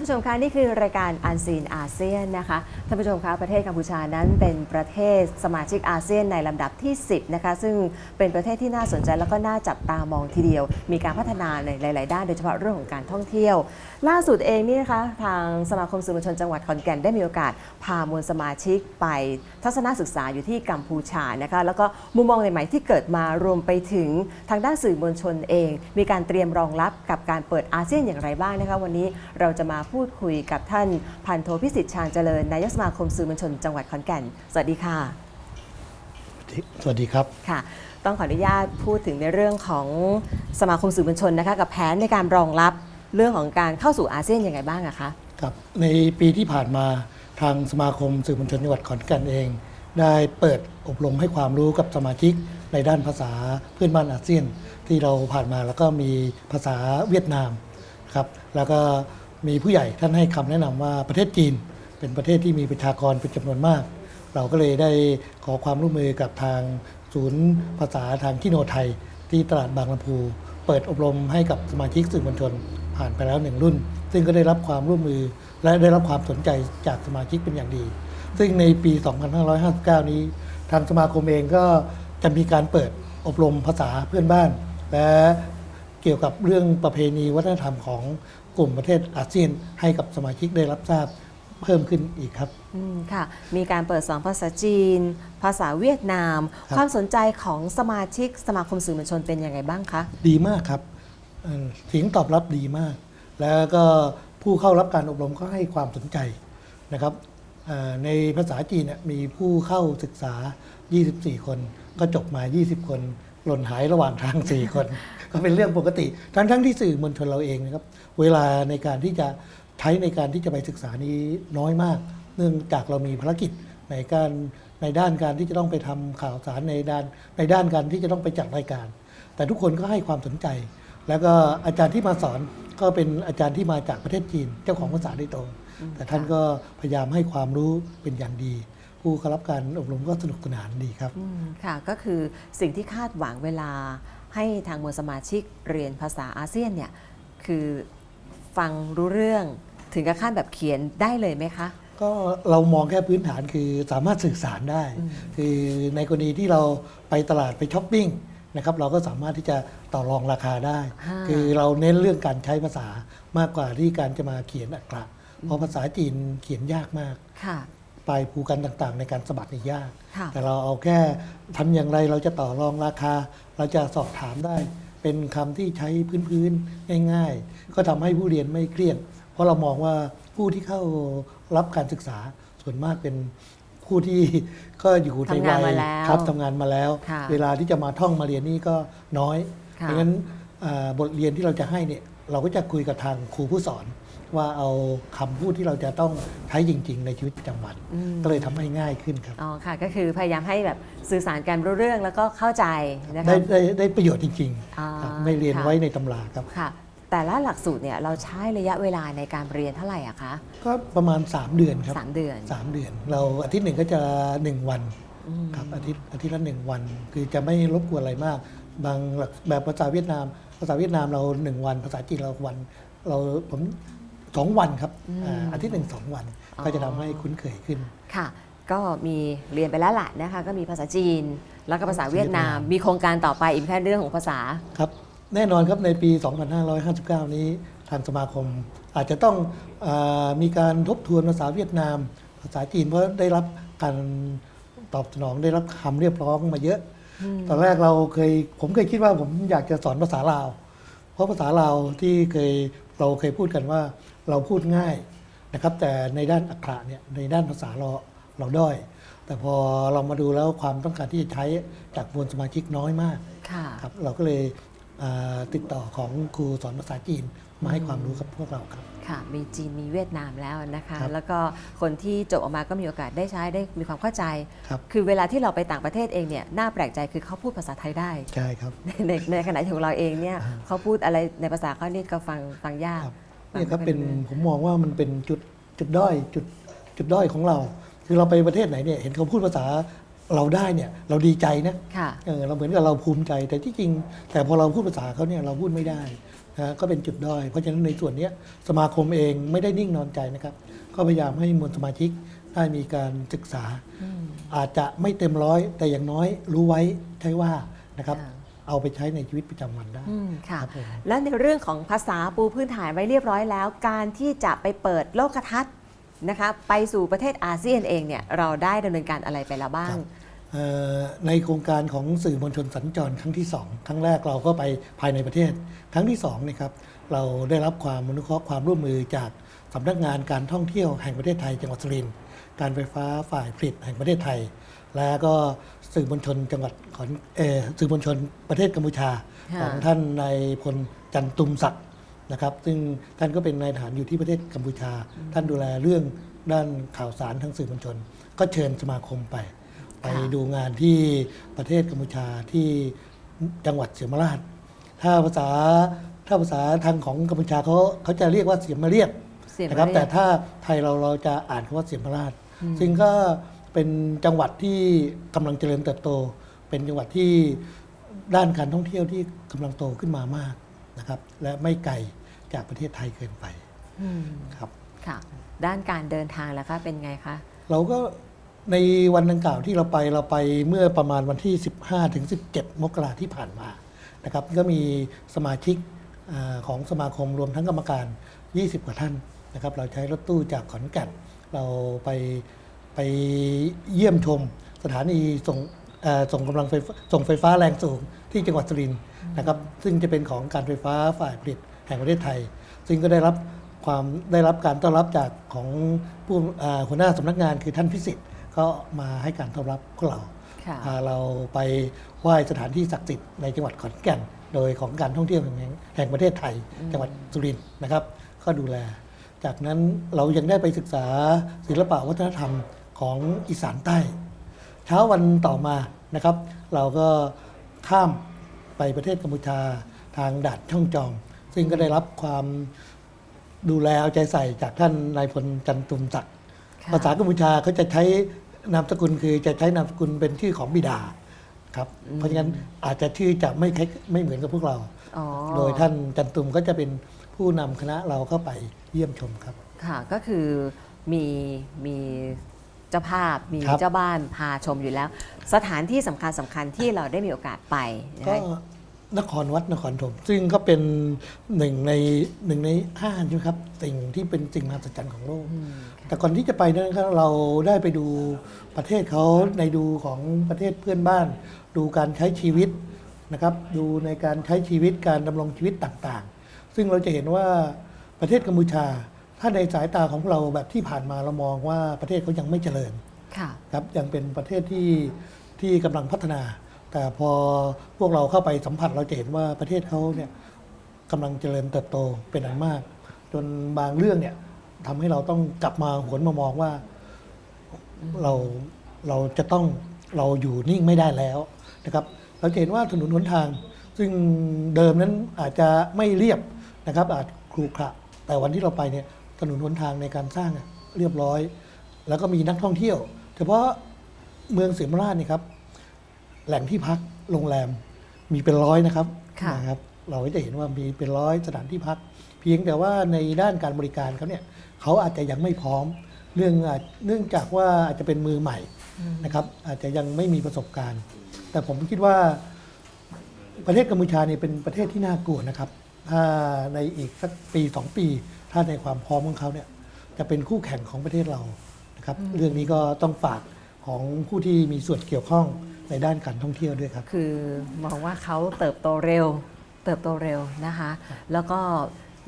านผู้ชมคะนี่คือรายการอันซีนอาเซียนนะคะท่านผู้ชมคะประเทศกัมพูชานั้นเป็นประเทศสมาชิกอาเซียนในลำดับที่ 10นะคะซึ่งเป็นประเทศที่น่าสนใจแล้วก็น่าจับตามองทีเดียว มีการพัฒนาในหลาย ๆ ด้านโดยเฉพาะเรื่องของการท่องเที่ยว ล่าสุดเองนี่นะคะทางสมาคมสื่อมวลชนจังหวัดขอนแก่นได้มีโอกาส พามวลสมาชิกไปทัศนศึกษาอยู่ที่กัมพูชานะคะแล้วก็มุมมองใหม่ๆที่เกิดมารวมไปถึงทางด้านสื่อมวลชนเอง มีการเตรียมรองรับกับการเปิดอาเซียนอย่างไรบ้างนะคะวันนี้เราจะมาพูดคุยกับท่านพันโทพิสิทธิ์ชาญเจริญนายกสมาคมสื่อมวลชนจังหวัดขอนแก่น สวัสดีค่ะ สวัสดีครับค่ะ ต้องขออนุญาตพูดถึงในเรื่องของสมาคมสื่อมวลชนนะคะกับแผนในการรองรับเรื่องของการเข้าสู่อาเซียนยังไงบ้างอะคะครับในปีที่ผ่านมาทางสมาคมสื่อมวลชนจังหวัดขอนแก่นเอง ได้เปิดอบรมให้ความรู้กับสมาชิกในด้านภาษาเพื่อนบ้านอาเซียน ที่เราผ่านมาแล้วก็มีภาษาเวียดนามครับแล้วก็ มีผู้ใหญ่ท่านให้คำแนะนำว่าประเทศจีนเป็นประเทศที่มีประชากรเป็นจำนวนมาก เราก็เลยได้ขอความร่วมมือกับทางศูนย์ภาษาทางที่โนไทย ที่ตลาดบางลำพูเปิดอบรมให้กับสมาชิกสื่อมวลชนผ่านไปแล้วหนึ่งรุ่น ซึ่งก็ได้รับความร่วมมือและได้รับความสนใจจากสมาชิกเป็นอย่างดี ซึ่งในปี 2559 นี้ ทางสมาคมเองก็จะมีการเปิดอบรมภาษาเพื่อนบ้าน และ เกี่ยวกับเรื่องประเพณีวัฒนธรรมของกลุ่มประเทศอาเซียนให้กับสมาชิกได้รับทราบเพิ่มขึ้นอีกครับ อืมค่ะ มีการเปิดสอนภาษาจีน ภาษาเวียดนาม ครับ ความสนใจของสมาชิกสมาคมสื่อมวลชนเป็นยังไงบ้างคะ ดีมากครับเอ่อเสียงตอบรับดีมาก แล้วก็ผู้เข้ารับการอบรมก็ให้ความสนใจนะครับเอ่อในภาษาจีนเนี่ยมีผู้เข้าศึกษา 24 คน ก็จบมา 20 คน หล่นหายระหว่างทาง 4 คน ก็เป็นเรื่องปกติ ทั้งทั้งที่สื่อมวลชนเราเองนะครับ เวลาในการที่จะใช้ในการที่จะไปศึกษานี้น้อยมาก เนื่องจากเรามีภารกิจในการในด้านการที่จะต้องไปทำข่าวสารในด้าน ในด้านการที่จะต้องไปจัดรายการ แต่ทุกคนก็ให้ความสนใจ แล้วก็อาจารย์ที่มาสอนก็เป็นอาจารย์ที่มาจากประเทศจีนเจ้าของภาษาโดยตรง แต่ท่านก็พยายามให้ความรู้เป็นอย่างดี ผู้เข้ารับการอบรมก็สนุกสนานดีครับอืมค่ะก็คือสิ่งที่คาดหวังเวลา ให้ทางมวลสมาชิกเรียนภาษาอาเซียนเนี่ยคือฟังรู้เรื่องถึงกับขั้นแบบเขียนได้เลยไหมคะ ก็เรามองแค่พื้นฐานคือสามารถสื่อสารได้ คือในกรณีที่เราไปตลาดไปช้อปปิ้งนะครับเราก็สามารถที่จะต่อรองราคาได้อ่าคือเราเน้นเรื่องการใช้ภาษามากกว่าที่การจะมาเขียนอักขระเพราะภาษาจีนเขียนยากมาก ค่ะปลายภูกันต่างๆ ในการสะบัดนี่ยาก ค่ะ แต่เราเอาแค่ทำอย่างไรเราจะต่อรองราคา เราจะสอบถามได้ เป็นคำที่ใช้พื้นๆง่าย ๆ ก็ทำให้ผู้เรียนไม่เครียด เพราะเรามองว่าผู้ที่เข้ารับการศึกษาส่วนมากเป็นผู้ที่ก็อยู่ในทำงานวัมายแล้วครับทำงานมาแล้ว ค่ะเวลาที่จะมาท่องมาเรียนนี่ก็น้อยค่ะเพราะฉะนั้นอ่าบทเรียนที่เราจะให้เนี่ยเราก็จะคุยกับทางครูผู้สอน ว่าเอาคำพูดที่เราจะต้องใช้จริง ๆ ในชีวิตประจำวันอืมก็เลยทำให้ง่ายขึ้นครับอ๋อค่ะก็คือพยายามให้แบบสื่อสารกันรู้เรื่องแล้วก็เข้าใจนะได้คะได้ได้ประโยชน์จริงอ่าๆครับไม่เรียนค่ะไว้ในตำราครับค่ะ แต่ละหลักสูตรเนี่ยเราใช้ระยะเวลาในการเรียนเท่าไหร่อะคะก็ประมาณ 3 เดือนครับสามเดือนสามเดือน เราอาทิตย์หนึ่งก็จะ 1 วันอืมครับอาทิตย์อาทิตย์ละหนึ่งวัน คือจะไม่รบกวนอะไรมาก บางหลักแบบภาษาเวียดนาม ภาษาเวียดนามเรา1วัน ภาษาจีนเราวัน เราผม สองวันครับอืมอ่าอาทิตย์หนึ่งสองวันอ๋อก็จะทำให้คุ้นเคยขึ้น ค่ะ ก็มีเรียนไปแล้วล่ะนะคะ ก็มีภาษาจีน แล้วก็ภาษาเวียดนามเวียดนาม มีโครงการต่อไปอีกแค่เรื่องของภาษา ครับแน่นอนครับในปี 2559 นี้ทางสมาคม อาจจะต้องอามีการทบทวนภาษาเวียดนาม ภาษาจีนเพราะได้รับการตอบสนองได้รับคำเรียกร้องมาเยอะ ตอนแรกเราเคยผมเคยคิดว่าผมอยากจะสอนภาษาลาว เพราะภาษาลาวที่เคยเราเคยพูดกันว่า เราพูดง่ายนะครับ แต่ในด้านอักขระเนี่ยในด้านภาษาเราเราด้อย แต่พอเรามาดูแล้วความต้องการที่จะใช้จากมวลสมาชิกน้อยมากค่ะ ครับเราก็เลยอ่าติดต่อของครูสอนภาษาจีนมาให้ความรู้กับพวกเราครับ ค่ะ มีจีนมีเวียดนามแล้วนะคะ ครับ แล้วก็คนที่จบออกมาก็มีโอกาสได้ใช้ได้มีความเข้าใจ ครับคือเวลาที่เราไปต่างประเทศเองเนี่ยน่าแปลกใจคือเขาพูดภาษาไทยได้ ใช่ครับ ในในขณะที่ของเราเองเนี่ยเขาพูดอะไรในภาษาเขานี่ก็ฟังฟังยาก ครับฟังเนี่ยครับไม่เป็นรู้ผมมองว่ามันเป็นจุดจุดด้อยจุดจุดด้อยของเรา คือเราไปประเทศไหนเนี่ยเห็นเขาพูดภาษาเราได้เนี่ยเราดีใจนะค่ะเออเราเหมือนกับเราภูมิใจ แต่ที่จริง แต่พอเราพูดภาษาเขาเนี่ยเราพูดไม่ได้นะก็เป็นจุดด้อย เพราะฉะนั้นในส่วนเนี้ยสมาคมเองไม่ได้นิ่งนอนใจนะครับ ก็พยายามให้มวลสมาชิกได้มีการศึกษา อาจจะไม่เต็มร้อย แต่อย่างน้อยรู้ไว้ใช่ว่านะครับค่ะ เอาไปใช้ในชีวิตประจำวันได้อืมค่ะ ครับผมและในเรื่องของภาษาปูพื้นฐานไว้เรียบร้อยแล้ว การที่จะไปเปิดโลกทัศน์นะคะไปสู่ประเทศอาเซียนเองเนี่ยเราได้ดำเนินการอะไรไปแล้วบ้าง เอ่อในโครงการของสื่อมวลชนสัญจรครั้งที่ 2 ครั้งแรกเราก็ไปภายในประเทศ ครั้งที่2นี่ครับเราได้รับความอนุเคราะห์ความร่วมมือจากสำนักงานการท่องเที่ยวแห่งประเทศไทยจังหวัดสุรินทร์การไฟฟ้าฝ่ายผลิตแห่งประเทศไทย และก็ สื่อมวลชนจังหวัดขอนเออสื่อมวลชนประเทศกัมพูชาค่ะของท่านนายพลจันตุมศักดิ์นะครับ ซึ่งท่านก็เป็นนายทหารอยู่ที่ประเทศกัมพูชา ท่านดูแลเรื่องด้านข่าวสารทางสื่อมวลชน ก็เชิญสมาคมไป ไปดูงานที่ประเทศกัมพูชาที่จังหวัดเสียมราช ถ้าภาษาถ้าภาษาทางของกัมพูชาเขาเขาจะเรียกว่าเสียมเรียบ เสียมนะครับเรียบแต่ถ้าไทยเราเราจะอ่านคำว่าเสียมราช ซึ่งก็ เป็นจังหวัดที่กำลังเจริญเติบโต เป็นจังหวัดที่ด้านการท่องเที่ยวที่กำลังโตขึ้นมามากนะครับ และไม่ไกลจากประเทศไทยเกินไปอืมครับค่ะ ด้านการเดินทางแล้วคะเป็นไงคะเราก็ในวันดังกล่าวที่เราไปเราไปเมื่อประมาณวันที่ 15 ถึง 17 มกราที่ผ่านมานะครับ ก็มีสมาชิกอาของสมาคมรวมทั้งกรรมการ 20 กว่าท่านนะครับ เราใช้รถตู้จากขอนแก่นเราไปไป เยี่ยมชมสถานีส่งเอ่อส่งกำลังไฟฟ้าส่งไฟฟ้าแรงสูงที่จังหวัดสุรินทร์นะครับ ซึ่งจะเป็นของการไฟฟ้าฝ่ายผลิตแห่งประเทศไทย ซึ่งก็ได้รับความได้รับการต้อนรับจากของผู้อ่าหัวหน้าสำนักงานคือท่านพิสิทธิ์ก็มาให้การต้อนรับพวกเราค่ะพาเราไปไหว้สถานที่ศักดิ์สิทธิ์ในจังหวัดขอนแก่น โดยของการท่องเที่ยวแห่งแห่งประเทศไทย จังหวัดสุรินทร์นะครับ ก็ดูแล จากนั้นเรายังได้ไปศึกษาศิลปะวัฒนธรรม ของอีสานใต้ เช้าวันต่อมานะครับ เราก็ข้ามไปประเทศกัมพูชาทางด่านช่องจอม ซึ่งก็ได้รับความดูแลเอาใจใส่จากท่านนายพลจันตุมศักดิ์ค่ะภาษากัมพูชาเขาจะใช้นามสกุลคือจะใช้นามสกุลเป็นชื่อของบิดาครับ เพราะฉะนั้นอาจจะชื่อจะไม่คล้ายไม่เหมือนกับพวกเราอ๋อโดยท่านจันตุมก็จะเป็นผู้นำคณะเราเข้าไปเยี่ยมชมครับ ค่ะก็คือมีมี เจ้าภาพมีครับ เจ้าบ้านพาชมอยู่แล้ว สถานที่สำคัญสำคัญที่เราได้มีโอกาสไปนะก็คะนครวัดนครธมซึ่งก็เป็นหนึ่งในหนึ่งในห้าใช่ไหมครับ สิ่งที่เป็นสิ่งมหัศจรรย์ของโลก อืมแต่ก่อนที่จะไปนั้นครับเราได้ไปดูประเทศเขาในดูของประเทศเพื่อนบ้าน ดูการใช้ชีวิตนะครับ ดูในการใช้ชีวิตการดำรงชีวิตต่างๆ ซึ่งเราจะเห็นว่าประเทศกัมพูชา ถ้าในสายตาของเราแบบที่ผ่านมาเรามองว่าประเทศเขายังไม่เจริญค่ะครับยังเป็นประเทศที่ที่กำลังพัฒนา แต่พอพวกเราเข้าไปสัมผัสเราจะเห็นว่าประเทศเขาเนี่ยกำลังเจริญเติบโตเป็นอันมาก จนบางเรื่องเนี่ยทำให้เราต้องกลับมาหวนมามองว่าเราเราจะต้องเราอยู่นิ่งไม่ได้แล้วนะครับ เราจะเห็นว่าถนนหนทาง ซึ่งเดิมนั้นอาจจะไม่เรียบนะครับ อาจครุขระแต่วันที่เราไปเนี่ย ถนนหนทางในการสร้างอะเรียบร้อย แล้วก็มีนักท่องเที่ยว เฉพาะเมืองเสียมราชนี่ครับ แหล่งที่พักโรงแรมมีเป็นร้อยนะครับค่ะนะครับ เราก็จะเห็นว่ามีเป็นร้อยสถานที่พัก เพียงแต่ว่าในด้านการบริการเขาเนี่ยเขาอาจจะยังไม่พร้อม เรื่องอาจเนื่องจากว่าอาจจะเป็นมือใหม่นะครับ อาจจะยังไม่มีประสบการณ์ แต่ผมคิดว่าประเทศกัมพูชาเนี่ยเป็นประเทศที่น่ากลัวนะครับ ถ้าในอีกสักปีสองปี ถ้าในความพร้อมของเขาเนี่ยจะเป็นคู่แข่งของประเทศเรานะครับเรื่องนี้ก็ต้องฝากของผู้ที่มีส่วนเกี่ยวข้องในด้านการท่องเที่ยวด้วยครับ คือมองว่าเขาเติบโตเร็ว เติบโตเร็วนะคะ แล้วก็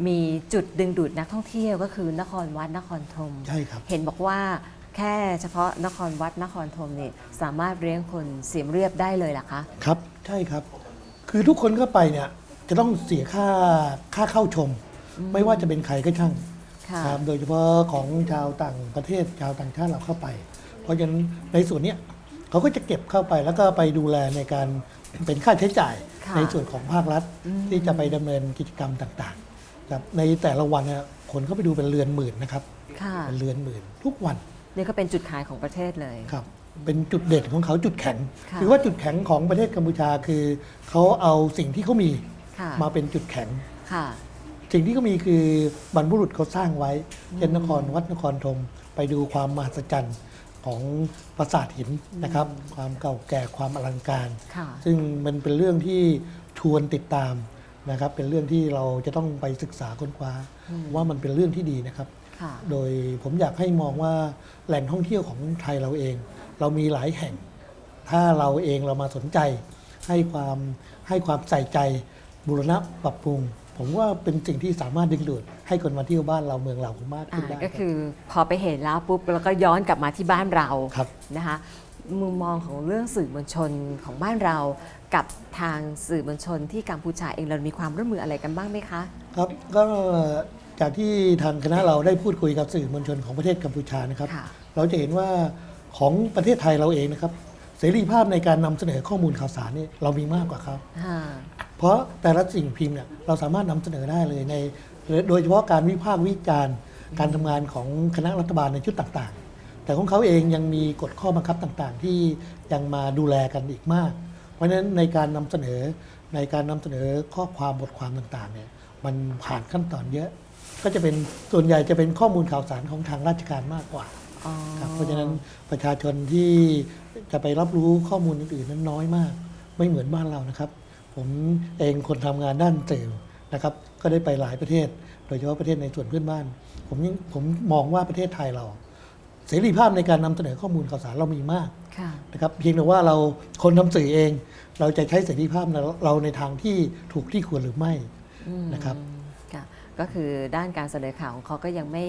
มีจุดดึงดูดนักท่องเที่ยวก็คือนครวัดนครธมใช่ครับเห็นบอกว่าแค่เฉพาะนครวัดนครธมเนี่ยสามารถเลี้ยงคนเสียมเรียบได้เลยล่ะคะครับ ใช่ครับ คือทุกคนเข้าไปเนี่ยจะต้องเสียค่าค่าเข้าชม ไม่ว่าจะเป็นใครก็ช่างค่ะครับโดยเฉพาะของชาวต่างประเทศชาวต่างชาติเราเข้าไป เพราะฉะนั้นในส่วนเนี้ยเขาก็จะเก็บเข้าไปแล้วก็ไปดูแลในการเป็นค่าใช้จ่ายค่ะในส่วนของภาครัฐอืม ที่จะไปดำเนินกิจกรรมต่างๆครับในแต่ละวันเนี่ยคนเข้าไปดูเป็นเรือนหมื่นนะครับค่ะเป็นเรือนหมื่น ทุกวันนี่ก็เป็นจุดขายของประเทศเลย ครับ เป็นจุดเด่นของเขาจุดแข็งค่ะคือว่าจุดแข็งของประเทศกัมพูชาคือเขาเอาสิ่งที่เขามีค่ะมาเป็นจุดแข็ง ค่ะ สิ่งที่เขามีคือบรรพบุรุษเขาสร้างไว้เช่นนครวัดนครธมไปดูความมหัศจรรย์ของปราสาทหินนะครับ ความเก่าแก่ความอลังการ ค่ะ ซึ่งมันเป็นเรื่องที่ชวนติดตามนะครับ เป็นเรื่องที่เราจะต้องไปศึกษาค้นคว้าอืมว่ามันเป็นเรื่องที่ดีนะครับ ค่ะ โดยผมอยากให้มองว่าแหล่งท่องเที่ยวของไทยเราเอง เรามีหลายแห่ง ถ้าเราเองเรามาสนใจ ให้ความให้ความใส่ใจบูรณะปรับปรุง ผมว่าเป็นสิ่งที่สามารถดึงดูดให้คนมาเที่ยวบ้านเราเมืองเรามากอ่าขึ้นได้ก็คือพอไปเห็นแล้วปุ๊บแล้วก็ย้อนกลับมาที่บ้านเราครับนะคะมุมมองของเรื่องสื่อมวลชนของบ้านเรา กับทางสื่อมวลชนที่กัมพูชาเองเรามีความร่วมมืออะไรกันบ้างไหมคะ ครับก็จากที่ทางคณะเราได้พูดคุยกับสื่อมวลชนของประเทศกัมพูชานะครับค่ะเราจะเห็นว่าของประเทศไทยเราเองนะครับ เสรีภาพในการนำเสนอข้อมูลข่าวสารนี่เรามีมากกว่าเขาค่ะ เพราะแต่ละสิ่งพิมพ์เนี่ยเราสามารถนำเสนอได้เลยใน โดยเฉพาะการวิพากษ์วิจารณ์ การทำงานของคณะรัฐบาลในชุดต่างๆ แต่ของเขาเองยังมีกฎข้อบังคับต่างๆ ที่ยังมาดูแลกันอีกมาก เพราะฉะนั้นในการนำเสนอในการนำเสนอข้อความบทความต่างๆเนี่ยมันผ่านขั้นตอนเยอะ ก็จะเป็นส่วนใหญ่จะเป็นข้อมูลข่าวสารของทางราชการมากกว่าอ๋อครับเพราะฉะนั้นประชาชนที่จะไปรับรู้ข้อมูลอื่นๆนั้นน้อยมาก ไม่เหมือนบ้านเรานะครับ ผมเองคนทำงานด้านสื่อนะครับก็ได้ไปหลายประเทศ โดยเฉพาะประเทศในส่วนเพื่อนบ้าน ผมยังผมมองว่าประเทศไทยเรา เสรีภาพในการนำเสนอข้อมูลข่าวสารเรามีมากค่ะนะครับเพียงแต่ว่าเราคนทำสื่อเอง เราจะใช้เสรีภาพเราในทางที่ถูกที่ควรหรือไม่อืมนะครับค่ะ ก็คือด้านการเสนอข่าวของเขาก็ยังไม่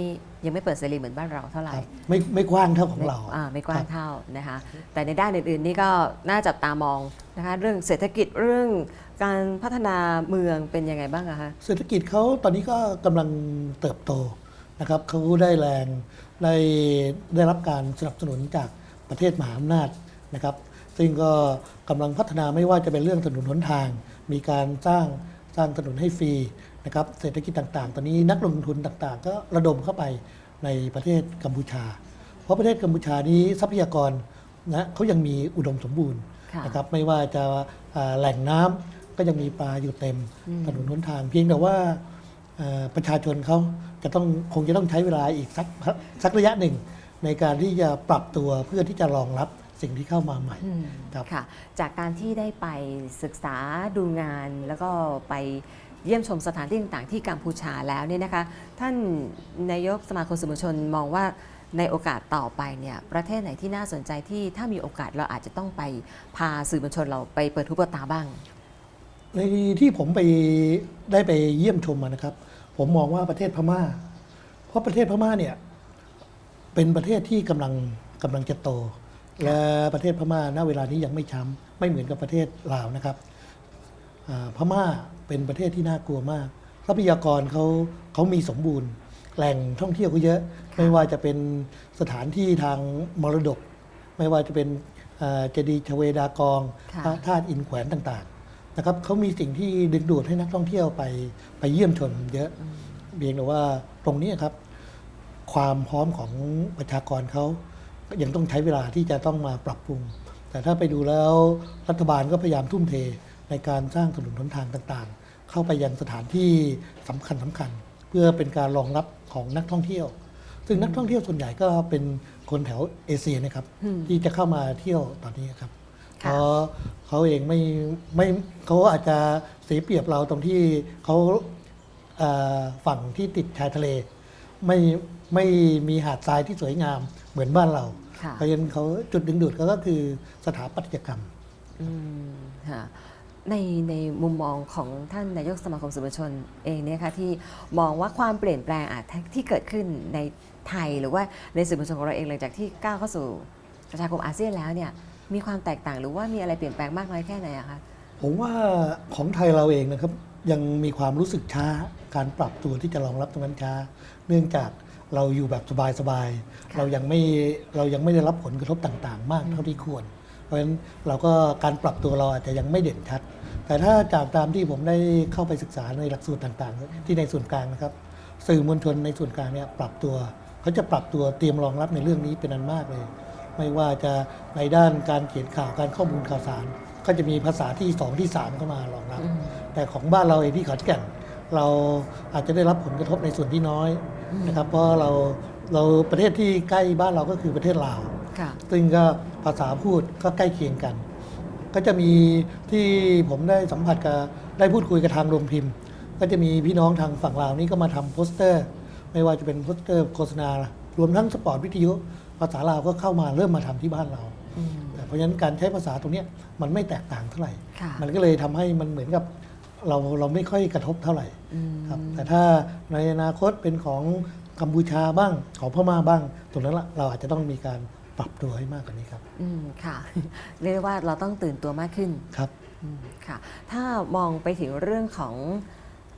ยังไม่เปิดเสรีเหมือนบ้านเราเท่าไหร่ครับไม่ไม่กว้างเท่าของเราอ่าไม่กว้างครับเท่านะคะแต่ในด้านอื่นๆนี่ก็น่าจับตามองนะคะเรื่องเศรษฐกิจเรื่องการพัฒนาเมืองเป็นยังไงบ้างอะคะเศรษฐกิจเขาตอนนี้ก็กำลังเติบโตนะครับเขาได้แรงได้ได้รับการสนับสนุนจากประเทศมหาอำนาจนะครับซึ่งก็กำลังพัฒนาไม่ว่าจะเป็นเรื่องถนนหนทาง มีการสร้างสร้างถนนให้ฟรี นะครับเศรษฐกิจต่างๆ ตอนนี้นักลงทุนต่างๆ ก็ระดมเข้าไปในประเทศกัมพูชา เพราะประเทศกัมพูชานี้ทรัพยากรนะเขายังมีอุดมสมบูรณ์ค่ะนะครับไม่ว่าจะอ่าแหล่งน้ำก็ยังมีปลาอยู่เต็มถนนหนทาง เพียงแต่ว่าเอ่อประชาชนเขาจะต้องคงจะต้องใช้เวลาอีกสักสักระยะหนึ่ง ในการที่จะปรับตัวเพื่อที่จะรองรับสิ่งที่เข้ามาใหม่อืมครับค่ะ จากการที่ได้ไปศึกษาดูงานแล้วก็ไป เยี่ยมชมสถานที่ต่างๆที่กัมพูชาแล้วเนี่ยนะคะ ท่านนายกสมาคมสื่อมวลชนมองว่าในโอกาสต่อไปเนี่ยประเทศไหนที่น่าสนใจที่ถ้ามีโอกาสเราอาจจะต้องไปพาสื่อมวลชนเราไปเปิดทุกตาบ้าง ในที่ผมไปได้ไปเยี่ยมชมมานะครับ ผมมองว่าประเทศพม่า เพราะประเทศพม่าเนี่ยเป็นประเทศที่กำลังกำลังจะโต และประเทศพม่าณเวลานี้ยังไม่ช้ำไม่เหมือนกับประเทศลาวนะครับอ่าพม่า เป็นประเทศที่น่ากลัวมาก ทรัพยากรเขาเขามีสมบูรณ์ แหล่งท่องเที่ยวก็เยอะ ไม่ว่าจะเป็นสถานที่ทางมรดก ไม่ว่าจะเป็นอ่าเจดีย์ชเวดากองค่ะพระธาตุอินแขวนต่างๆนะครับเขามีสิ่งที่ดึงดูดให้นักท่องเที่ยวไปไปเยี่ยมชมเยอะเพียงแต่ว่าตรงนี้ครับความพร้อมของประชากรเขายังต้องใช้เวลาที่จะต้องมาปรับปรุง แต่ถ้าไปดูแล้วรัฐบาลก็พยายามทุ่มเทในการสร้างถนนหนทางต่างๆ เข้าไปยังสถานที่สำคัญสำคัญ เพื่อเป็นการรองรับของนักท่องเที่ยว ซึ่งนักท่องเที่ยวส่วนใหญ่ก็เป็นคนแถวเอเชียนะครับอืมที่จะเข้ามาเที่ยวตอนนี้ครับเพค่ะราะเขาเองไม่ไม่เขาอาจจะเสียเปรียบเราตรงที่เขาเอ่อฝั่งที่ติดชายทะเล ไม่ไม่มีหาดทรายที่สวยงามเหมือนบ้านเราค่ะเพราะฉะนั้นเขาจุดดึงดูดเขาก็คือสถาปัตยกรรมอืมค่ะ ในในมุมมองของท่านนายกสมาคมสื่อมวลชนเองเนี่ยค่ะที่มองว่าความเปลี่ยนแปลงอาจที่เกิดขึ้นในไทยหรือว่าในสื่อมวลชนของเราเองหลังจากที่ก้าวเข้าสู่ประชาคมอาเซียนแล้วเนี่ยมีความแตกต่างหรือว่ามีอะไรเปลี่ยนแปลงมากน้อยแค่ไหนอะคะผมว่าของไทยเราเองนะครับยังมีความรู้สึกช้าการปรับตัวที่จะรองรับตรงนั้นช้า เนื่องจากเราอยู่แบบสบายๆค่ะเรายังไม่เรายังไม่ได้รับผลกระทบต่าง ๆ มากเท่าที่ควรเพ ราะฉะนั้นเราก็การปรับตัวเราอาจจะยังไม่เด่นชัด แต่ถ้าจากตามที่ผมได้เข้าไปศึกษาในหลักสูตรต่างๆ ที่ในส่วนกลางนะครับ สื่อมวลชนในส่วนกลางเนี่ยปรับตัวเขาจะปรับตัวเตรียมรองรับในเรื่องนี้เป็นอันมากเลย ไม่ว่าจะในด้านการเขียนข่าวการข้อมูลข่าวสาร ก็จะมีภาษาที่ 2 ที่ 3 เข้ามารองรับ แต่ของบ้านเราเองที่ขอนแก่นเราอาจจะได้รับผลกระทบในส่วนที่น้อยนะครับ เพราะเราเราประเทศที่ใกล้บ้านเราก็คือประเทศลาวค่ะซึ่งก็ ภาษาพูดก็ใกล้เคียงกัน ก็จะมีที่ผมได้สัมผัสกับได้พูดคุยกับทางโรงพิมพ์ ก็จะมีพี่น้องทางฝั่งลาวนี่ก็มาทำโปสเตอร์ ไม่ว่าจะเป็นโปสเตอร์โฆษณารวมทั้งสปอร์ตวิทยุภาษาลาวก็เข้ามาเริ่มมาทำที่บ้านเราอืมเพราะฉะนั้นการใช้ภาษาตรงเนี้ยมันไม่แตกต่างเท่าไหร่ค่ะมันก็เลยทำให้มันเหมือนกับเราเราไม่ค่อยกระทบเท่าไหร่อืมครับแต่ถ้าในอนาคตเป็นของกัมพูชาบ้างของพม่าบ้าง ตรงนั้นละเราอาจจะต้องมีการ ปรับตัวให้มากกว่านี้ครับ อืมค่ะ เรียกได้ว่าเราต้องตื่นตัวมากขึ้นครับ อืมค่ะ ถ้ามองไปถึงเรื่องของ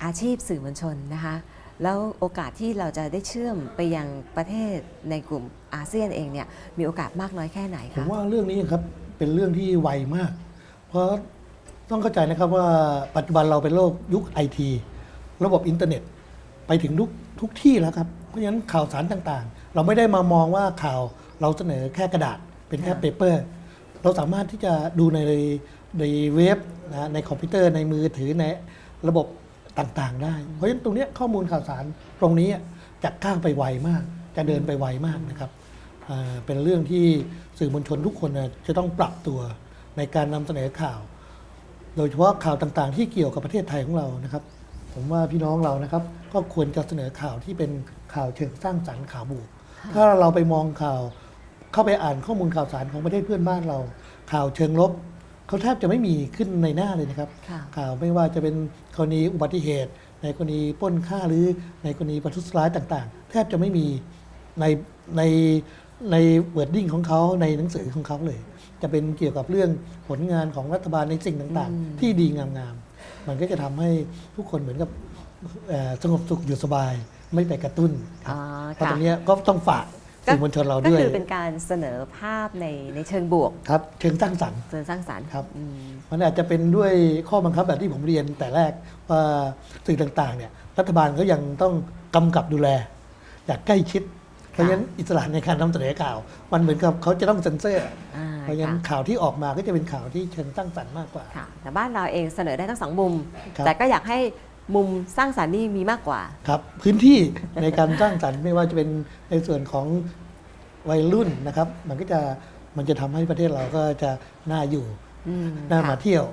อาชีพสื่อมวลชนนะคะ แล้วโอกาสที่เราจะได้เชื่อมไปยังประเทศในกลุ่มอาเซียนเองเนี่ยมีโอกาสมากน้อยแค่ไหนผมคะว่าเรื่องนี้ครับเป็นเรื่องที่ไวมาก เพราะต้องเข้าใจนะครับว่าปัจจุบันเราเป็นโลกยุคไอทีระบบอินเทอร์เน็ต ไปถึงทุกทุกที่แล้วครับ เพราะฉะนั้นข่าวสารต่างๆ เราไม่ได้มามองว่าข่าว เราเสนอแค่กระดาษเป็นแค่ค่ะเปเปอร์เราสามารถที่จะดูในในเว็บนะในคอมพิวเตอร์ในมือถือในระบบต่างๆ ได้ เพราะฉะนั้นตรงเนี้ยข้อมูลข่าวสารตรงนี้จะก้าวไปไวมาก จะเดินไปไวมากนะครับอ่าเป็นเรื่องที่สื่อมวลชนทุกคนน่ะจะต้องปรับตัวในการนำเสนอข่าว โดยเฉพาะข่าวต่างๆ ที่เกี่ยวกับประเทศไทยของเรานะครับ ผมว่าพี่น้องเรานะครับ ก็ควรจะเสนอข่าวที่เป็นข่าวเชิงสร้างสรรค์ข่าวบวก ถ้าเราไปมองข่าว เข้าไปอ่านข้อมูลข่าวสารของประเทศเพื่อนบ้านเรา ข่าวเชิงลบเขาแทบจะไม่มีขึ้นในหน้าเลยนะครับ ค่ะ ข่าวไม่ว่าจะเป็นกรณีอุบัติเหตุ ในกรณีปล้นฆ่าหรือในกรณีประทุษร้ายต่างๆ แทบจะไม่มีในในในเวิร์ดดิ้งของเขาในหนังสือของเขาเลย จะเป็นเกี่ยวกับเรื่องผลงานของรัฐบาลในสิ่งต่างอืม ๆ ที่ดีงามๆมันก็จะทำให้ทุกคนเหมือนกับเอ่อสงบสุขอยู่สบายไม่ไปกระตุ้นครัอ๋บอเพราะค่ะตรงเนี้ยก็ต้องฝาก สื่อมวลชนเราก็ด้วยคือเป็นการเสนอภาพในในเชิงบวกครับเชิงสร้างสรรค์เชิงสร้างสรรค์ครับอืมมันอาจจะเป็นด้วยข้อบังคับแบบที่ผมเรียนแต่แรกว่าสื่อต่างๆเนี่ยรัฐบาลก็ยังต้องกำกับดูแลอย่างใกล้ชิด เพราะฉะนั้นอิสระในการนำเสนอข่าว มันเหมือนกับเขาจะต้องเซ็นเซอร์อ่าเพราะฉะนั้นค่ะข่าวที่ออกมาก็จะเป็นข่าวที่เชิงสร้างสรรค์มากกว่าค่ะแต่บ้านเราเองเสนอได้ทั้งสองมุมครับแต่ก็อยากให้ มุมสร้างสรรค์นี่มีมากกว่า ครับพื้นที่ในการสร้างสรรค์ไม่ว่าจะเป็นในส่วนของวัยรุ่นนะครับ มันก็จะมันจะทำให้ประเทศเราก็จะน่าอยู่อืมน่าค่ะมาเที่ยว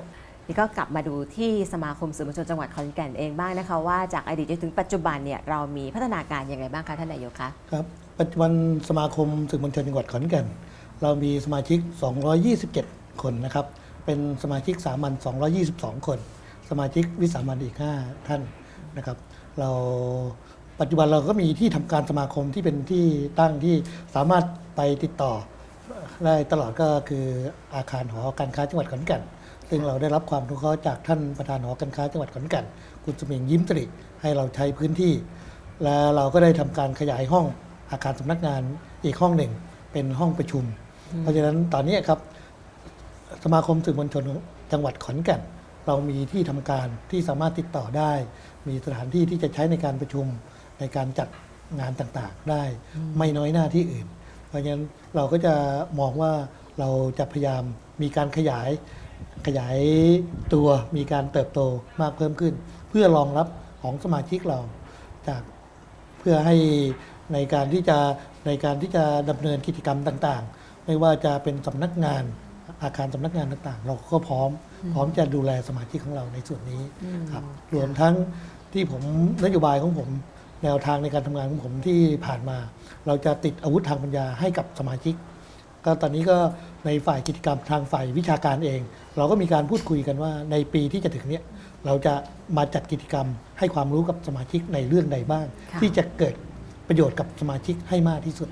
นี่ก็กลับมาดูที่สมาคมสื่อมวลชนจังหวัดขอนแก่นเองบ้างนะคะว่าจากอดีตจนถึงปัจจุบันเนี่ยเรามีพัฒนาการยังไงบ้างคะท่านนายกคะครับปัจจุบันสมาคมสื่อมวลชนจังหวัดขอนแก่น เรามีสมาชิก 227 คนนะครับเป็นสมาชิกสามัญ222 คน สมาชิกวิสามัญอีก 5 ท่านนะครับ เราปัจจุบันเราก็มีที่ทำการสมาคมที่เป็นที่ตั้งที่สามารถไปติดต่อได้ตลอดก็คืออาคารหอการค้าจังหวัดขอนแก่นซึ่งเราได้รับความอนุเคราะห์จากท่านประธานหอการค้าจังหวัดขอนแก่นคุณสมิงยิ้มสิริให้เราใช้พื้นที่ และเราก็ได้ทำการขยายห้องอาคารสำนักงานอีกห้องหนึ่งเป็นห้องประชุม เพราะฉะนั้นตอนนี้ครับสมาคมสื่อมวลชนจังหวัดขอนแก่น เรามีที่ทำการที่สามารถติดต่อได้ มีสถานที่ที่จะใช้ในการประชุมในการจัดงานต่างๆได้ ไม่น้อยหน้าที่อื่น เพราะฉะนั้นเราก็จะมองว่าเราจะพยายามมีการขยายขยายตัวมีการเติบโตมากเพิ่มขึ้น เพื่อรองรับของสมาชิกเราจากเพื่อให้ในการที่จะในการที่จะดำเนินกิจกรรมต่างๆ ไม่ว่าจะเป็นสำนักงาน อาคารสำนักงานต่างๆ เราก็พร้อม พร้อมจะดูแลสมาชิกของเราในส่วนนี้ครับรวมทั้งที่ผมนโยบายของผม แนวทางในการทำงานของผมที่ผ่านมา เราจะติดอาวุธทางปัญญาให้กับสมาชิก ก็ตอนนี้ก็ในฝ่ายกิจกรรมทางฝ่ายวิชาการเอง เราก็มีการพูดคุยกันว่าในปีที่จะถึงเนี้ยเราจะมาจัดกิจกรรม ให้ความรู้กับสมาชิกในเรื่องใดบ้างค่ะที่จะเกิดไปประโยชน์กับสมาชิกให้มากที่สุด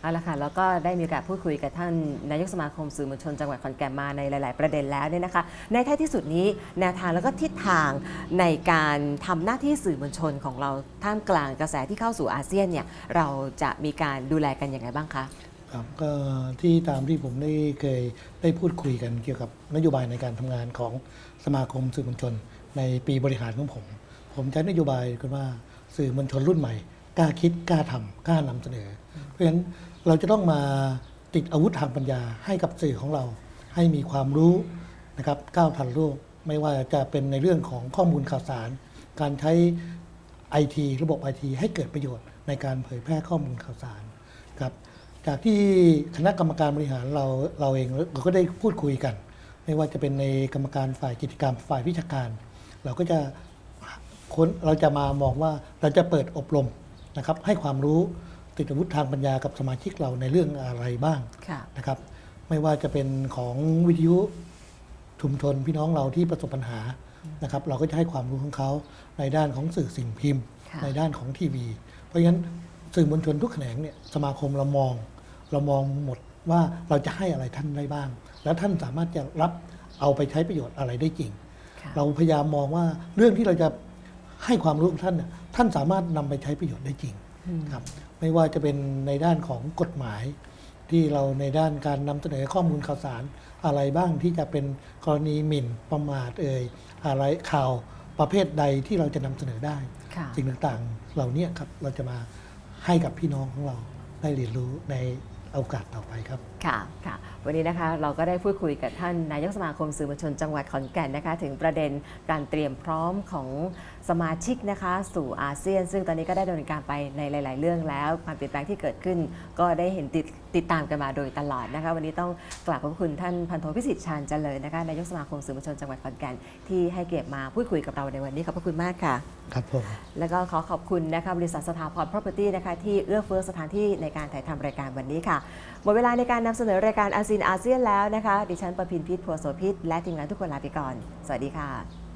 เอาละค่ะแล้วก็ได้มีโอกาสพูดคุยกับท่านนายกสมาคมสื่อมวลชนจังหวัดขอนแก่นมาในหลาย ๆ ประเด็นแล้วเนี่ยนะคะ ในท้ายที่สุดนี้แนวทางแล้วก็ทิศทางในการทำหน้าที่สื่อมวลชนของเราท่ามกลางกระแสที่เข้าสู่อาเซียนเนี่ยเราจะมีการดูแลกันอย่างไรบ้างคะครับก็ที่ตามที่ผมได้เคยได้พูดคุยกันเกี่ยวกับนโยบายในการทำงานของสมาคมสื่อมวลชน ในปีบริหารของผม ผมใช้นโยบายกันว่าสื่อมวลชนรุ่นใหม่กล้าคิดกล้าทำกล้านำเสนอ เพราะฉะนั้น เราจะต้องมาติดอาวุธทางปัญญาให้กับสื่อของเรา ให้มีความรู้นะครับก้าวทันโลกไม่ว่าจะเป็นในเรื่องของข้อมูลข่าวสาร การใช้ไอทีระบบไอทีให้เกิดประโยชน์ในการเผยแพร่ข้อมูลข่าวสารครับจากที่คณะกรรมการบริหารเราเราเองเราก็ได้พูดคุยกัน ไม่ว่าจะเป็นในกรรมการฝ่ายกิจกรรมฝ่ายวิชาการ เราก็จะค้นเราจะมามองว่าเราจะเปิดอบรมนะครับให้ความรู้ ติดอาวุธทางปัญญากับสมาชิกเราในเรื่องอะไรบ้างค่ะ นะครับ ไม่ว่าจะเป็นของวิทยุชุมชนพี่น้องเราที่ประสบปัญหานะครับ เราก็จะให้ความรู้ของเขาในด้านของสื่อสิ่งพิมพ์ ค่ะ ในด้านของทีวี เพราะฉะนั้นสื่อมวลชนทุกแขนงเนี่ยสมาคมเรามอง เรามองหมดว่าเราจะให้อะไรท่านได้บ้าง แล้วท่านสามารถจะรับเอาไปใช้ประโยชน์อะไรได้จริง ค่ะเราพยายามมองว่าเรื่องที่เราจะให้ความรู้กับท่านเนี่ยท่านสามารถนำไปใช้ประโยชน์ได้จริง ครับไม่ว่าจะเป็นในด้านของกฎหมาย ที่เราในด้านการนำเสนอข้อมูลข่าวสารอะไรบ้างที่จะเป็นกรณีหมิ่นประมาทเอ่ยอะไรข่าวประเภทใดที่เราจะนำเสนอได้ค่ะสิ่งต่างๆเหล่านี้ครับเราจะมาให้กับพี่น้องของเราได้เรียนรู้ในโอกาสต่อไปครับค่ะค่ะ วันนี้นะคะเราก็ได้พูดคุยกับท่านนายกสมาคมสื่อมวลชนจังหวัดขอนแก่นนะคะ ถึงประเด็นการเตรียมพร้อมของสมาชิกนะคะ สู่อาเซียน ซึ่งตอนนี้ก็ได้ดำเนินการไปในหลาย ๆ เรื่องแล้วความเปลี่ยนแปลงที่เกิดขึ้น ก็ได้เห็นติดติดตามกันมาโดยตลอดนะคะ วันนี้ต้องกราบขอบพระคุณท่านพันโทพิสิทธิ์ชาญเจริญนะคะนายกสมาคมสื่อมวลชนจังหวัดขอนแก่นที่ให้เกียรติมาพูดคุยกับเราในวันนี้ขอบพระคุณมากค่ะ ครับผม แล้วก็ขอขอบคุณนะคะบริษัทสถาพร property นะคะที่เอื้อเฟื้อสถานที่ในการถ่ายทำรายการวันนี้ค่ะหมดเวลาในการนำเสนอรายการอาเซียนอาเซียนแล้วนะคะ ดิฉันประพินพิษพัวโสพิษและทีมงานทุกคนลาไปก่อน สวัสดีค่ะ